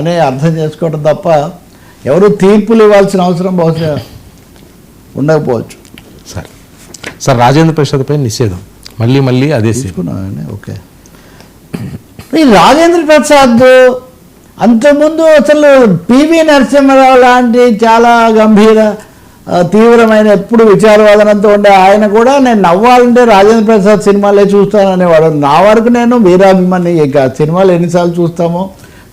అని అర్థం చేసుకోవడం తప్ప ఎవరు తీర్పులు ఇవ్వాల్సిన అవసరం బహుశా ఉండకపోవచ్చు. సార్ సార్ రాజేంద్ర ప్రసాద్పై నిషేధం. మళ్ళీ మళ్ళీ అదే ఓకే. ఈ రాజేంద్ర ప్రసాద్ అంతకుముందు అసలు పివి నరసింహారావు లాంటి చాలా గంభీర తీవ్రమైన ఎప్పుడు విచారవాదనంతో ఉండే ఆయన కూడా నేను నవ్వాలంటే రాజేంద్ర ప్రసాద్ సినిమాలే చూస్తాననేవాడు. నా వరకు నేను వీరాభిమాని ఇక సినిమాలు ఎన్నిసార్లు చూస్తామో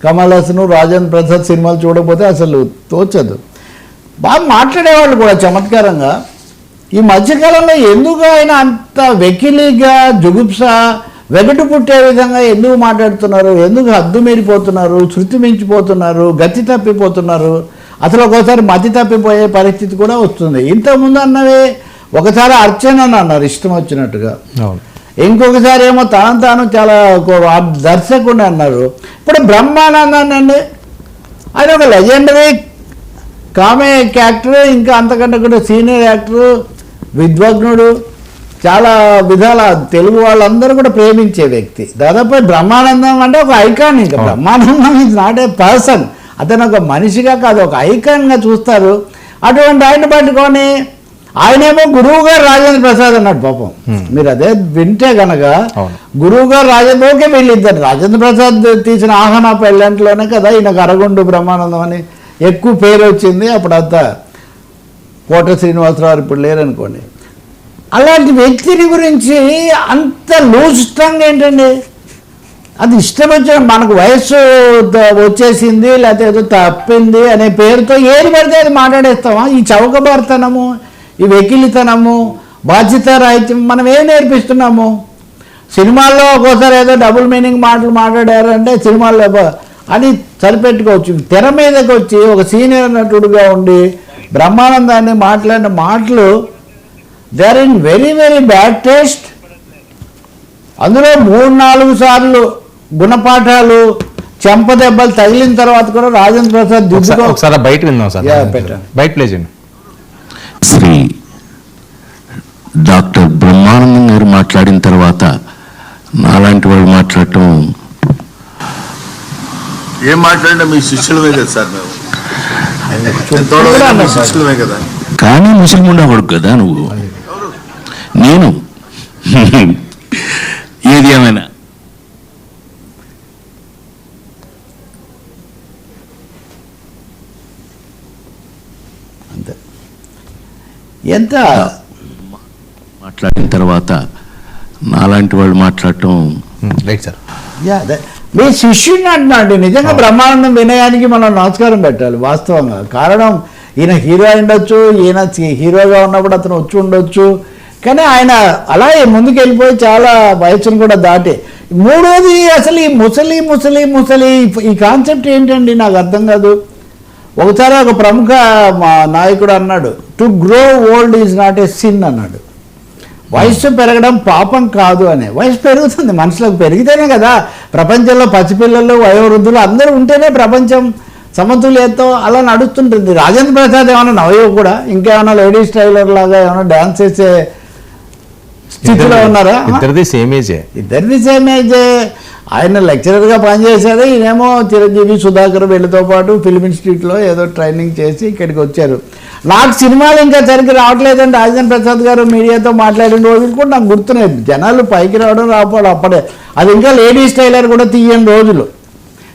కమల్ హాసన్ రాజేంద్ర ప్రసాద్ సినిమాలు చూడకపోతే అసలు తోచదు. బాగా మాట్లాడేవాళ్ళు కూడా చమత్కారంగా. ఈ మధ్యకాలంలో ఎందుకు ఆయన అంత వెకిలిగా జుగుప్స వెగటు పుట్టే విధంగా ఎందుకు మాట్లాడుతున్నారు? ఎందుకు హద్దు మీరిపోతున్నారు? శృతి మించిపోతున్నారు? గతి తప్పిపోతున్నారు? అసలు ఒక్కోసారి మతి తప్పిపోయే పరిస్థితి కూడా వస్తుంది. ఇంతకుముందు అన్నవే ఒకసారి అర్చన అన్నారు ఇష్టం వచ్చినట్టుగా. అవును. ఇంకొకసారి ఏమో తాను తాను చాలా దర్శకుడు అన్నారు ఇప్పుడు బ్రహ్మానందాన్ని అండి. ఆయన ఒక లెజెండరీ కామిక్ యాక్టర్ ఇంకా అంతకంటే కూడా సీనియర్ యాక్టర్ విద్వగ్నుడు చాలా విధాల తెలుగు వాళ్ళందరూ కూడా ప్రేమించే వ్యక్తి. దాదాపు బ్రహ్మానందం అంటే ఒక ఐకాన్ ఇంకా. Brahmanandam is not a person అతను ఒక మనిషిగా కాదు ఒక ఐకాన్గా చూస్తారు. అటువంటి ఆయన పట్టుకొని ఆయనేమో గురువు గారు రాజేంద్ర ప్రసాద్ అన్నాడు పాపం. మీరు అదే వింటే గనక. గురువు గారు రాజేంద్ర ఓకే వీళ్ళిద్దరు. రాజేంద్ర ప్రసాద్ తీసిన ఆహనా పెళ్ళంట్లోనే కదా ఈయన అరగొండు బ్రహ్మానందం అని ఎక్కువ పేరు వచ్చింది. అప్పుడు అంత కోట శ్రీనివాసరావు ఇప్పుడు లేరనుకోండి. అలాంటి వ్యక్తిని గురించి అంత లూజ్ స్ట్రాంగ్ ఏంటండి? అది ఇష్టం వచ్చిన మనకు వయస్సు వచ్చేసింది లేకపోతే ఏదో తప్పింది అనే పేరుతో ఏది పడితే అది మాట్లాడేస్తామా? ఈ చౌకబారుతనము ఈ వెకిలితనము బాధ్యత రాహిత్యం మనం ఏం నేర్పిస్తున్నాము? సినిమాల్లో ఒక్కోసారి ఏదో డబుల్ మీనింగ్ మాటలు మాట్లాడారంటే సినిమాల్లో అని సరిపెట్టుకోవచ్చు. తెర మీదకి వచ్చి ఒక సీనియర్ నటుడుగా ఉండి బ్రహ్మానందాన్ని మాట్లాడిన మాటలు they are in very very bad taste అందులో మూడు నాలుగు సార్లు గుణపాఠాలు చెంప దెబ్బలు తగిలిన తర్వాత కూడా రాజేంద్ర ప్రసాద్ ఒకసారి దిద్దుకో ఒకసారి బయట విందాం సార్. బయట ప్లే చేయండి. నాలాంటి వాళ్ళు మాట్లాడటం ఏం మాట్లాడినా మీ శిష్యులమే కదా సార్ మేము? మీ శిష్యులమే కదా? కానీ ముస్లిం ఉండకూడదు కదా నువ్వు? నేను. ఏది ఏమైనా? అంతే. ఎంత? మాట్లాడిన తర్వాత నాలాంటి వాళ్ళు మాట్లాడటం. రైట్ సార్ యా, అదే. మీ శిష్యుడిని అంటున్నాడు. నిజంగా బ్రహ్మానందం వినయానికి మనం నమస్కారం పెట్టాలి వాస్తవంగా. కారణం ఈయన హీరో అయి ఉండొచ్చు ఈయన హీరోగా ఉన్నప్పుడు అతను వచ్చి ఉండొచ్చు. కానీ ఆయన అలాగే ముందుకు వెళ్ళిపోయి చాలా వయసును కూడా దాటి. మూడోది అసలు ఈ ముసలి ముసలి ముసలి ఈ కాన్సెప్ట్ ఏంటండి? నాకు అర్థం కాదు. ఒకసారి ఒక ప్రముఖ మా నాయకుడు అన్నాడు to grow old is not a sin అన్నాడు. వయస్సు పెరగడం పాపం కాదు అనే. వయసు పెరుగుతుంది మనుషులకు పెరిగితేనే కదా. ప్రపంచంలో పసిపిల్లలు వయోవృద్ధులు అందరూ ఉంటేనే ప్రపంచం సమతుల్యతో అలా నడుస్తుంటుంది. రాజేంద్ర ప్రసాద్ ఏమైనా నవయో కూడా? ఇంకేమైనా లేడీస్ టైలర్ లాగా ఏమైనా డాన్స్ చేసే స్థితిలో ఉన్నారా? ఇద్దరిది సేమ్ ఏజే. ఇద్దరిది సేమ్ ఏజ్. ఆయన లెక్చరర్గా పనిచేశారు ఈయనేమో చిరంజీవి సుధాకర్ వీళ్ళతో పాటు ఫిల్మ్ ఇన్స్టిట్యూట్లో ఏదో ట్రైనింగ్ చేసి ఇక్కడికి వచ్చారు. నాకు సినిమాలు ఇంకా సరిగ్గా రావట్లేదండి రాజేంద్ర ప్రసాద్ గారు మీడియాతో మాట్లాడిన రోజులు కూడా నాకు గుర్తున్నాయి. జనాలు పైకి రావడం రాకపోవడం అప్పుడే. అది ఇంకా లేడీస్ టైలర్ కూడా తీయని రోజులు.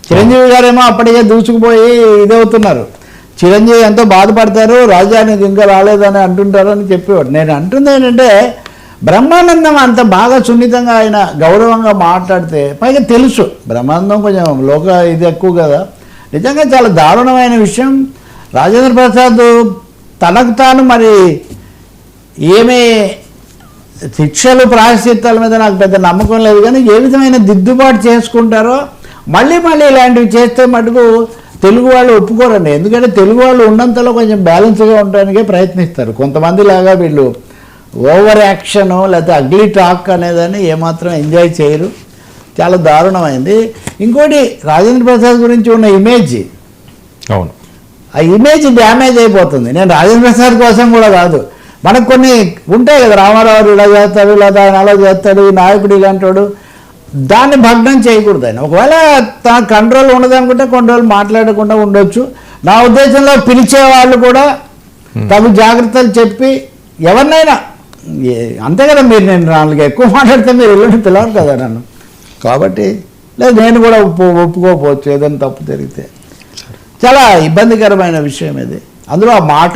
చిరంజీవి గారేమో అప్పటికే దూసుకుపోయి ఇదవుతున్నారు. చిరంజీవి ఎంతో బాధపడతారు రాజానికి ఇంకా రాలేదని అంటుంటారు అని చెప్పేవాడు. నేను అంటుంది ఏంటంటే బ్రహ్మానందం అంత బాగా సున్నితంగా ఆయన గౌరవంగా మాట్లాడితే పైగా తెలుసు. బ్రహ్మానందం కొంచెం లోక ఇది ఎక్కువ కదా. నిజంగా చాలా దారుణమైన విషయం. రాజేంద్ర ప్రసాద్ తనకు తాను మరి ఏమే శిక్షలు ప్రాయశ్చిత్తాల మీద నాకు పెద్ద నమ్మకం లేదు కానీ ఏ విధమైన దిద్దుబాటు చేసుకుంటారో మళ్ళీ మళ్ళీ ఇలాంటివి చేస్తే మటుకు తెలుగు వాళ్ళు ఒప్పుకోరండి. ఎందుకంటే తెలుగు వాళ్ళు ఉన్నంతలో కొంచెం బ్యాలెన్స్గా ఉండడానికే ప్రయత్నిస్తారు. కొంతమంది లాగా వీళ్ళు ఓవర్ యాక్షన్ లేకపోతే అగ్లీ టాక్ అనేదాన్ని ఏమాత్రం ఎంజాయ్ చేయరు. చాలా దారుణమైంది. ఇంకోటి రాజేంద్ర ప్రసాద్ గురించి ఉన్న ఇమేజ్. అవును. ఆ ఇమేజ్ డ్యామేజ్ అయిపోతుంది. నేను రాజేంద్ర ప్రసాద్ కోసం కూడా కాదు. మనకు కొన్ని ఉంటాయి కదా రామారావు ఇలా చేస్తాడు లేదా ఆయన అలా చేస్తాడు ఈ నాయకుడు ఇలాంటాడు. దాన్ని భగ్నం చేయకూడదు ఆయన. ఒకవేళ తన కంట్రోల్ ఉండదు అనుకుంటే కొన్ని రోజులు మాట్లాడకుండా ఉండొచ్చు. నా ఉద్దేశంలో పిలిచే వాళ్ళు కూడా తగు జాగ్రత్తలు చెప్పి ఎవరినైనా అంతే కదా మీరు నేను నాలుగు ఎక్కువ మాట్లాడితే మీరు ఎల్లుండి పిలవరు కదా నన్ను. కాబట్టి లేదు నేను కూడా ఒప్పు ఒప్పుకోకపోవచ్చు ఏదైనా తప్పు జరిగితే. చాలా ఇబ్బందికరమైన విషయం ఇది. అందులో ఆ మాట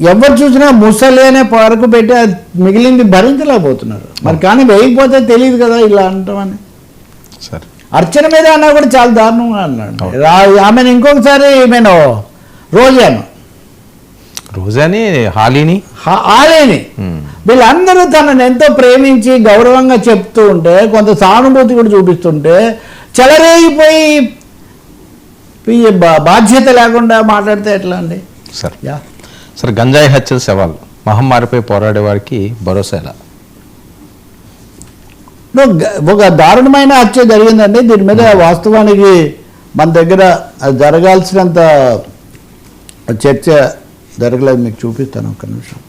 ఎవరు చూసినా ముసలి అనే వరకు పెట్టి అది మిగిలింది భరించలేకపోతున్నారు. మరి కానీ వేయకపోతే తెలియదు కదా ఇలా అంటామని సరే. అర్చన మీద అన్నా కూడా చాలా దారుణంగా అన్నాడు. ఆమెను ఇంకొకసారి నేను రోజాను. రోజాని హాలీని? హా- ఆలేని ఉమ్. వీళ్ళందరూ తనను ఎంతో ప్రేమించి గౌరవంగా చెప్తూ ఉంటే కొంత సానుభూతి కూడా చూపిస్తుంటే చెలరేగిపోయి బాధ్యత లేకుండా మాట్లాడితే ఎట్లా అండి? సరే. యా. సరే గంజాయి హత్యల సవాల్. మహమ్మారిపై పోరాడే వారికి భరోసా ఎలా? ఒక దారుణమైన హత్య జరిగిందండి. దీని మీద వాస్తవానికి మన దగ్గర జరగాల్సినంత చర్చ జరగలేదు మీకు చూపిస్తాను ఒక నిమిషం.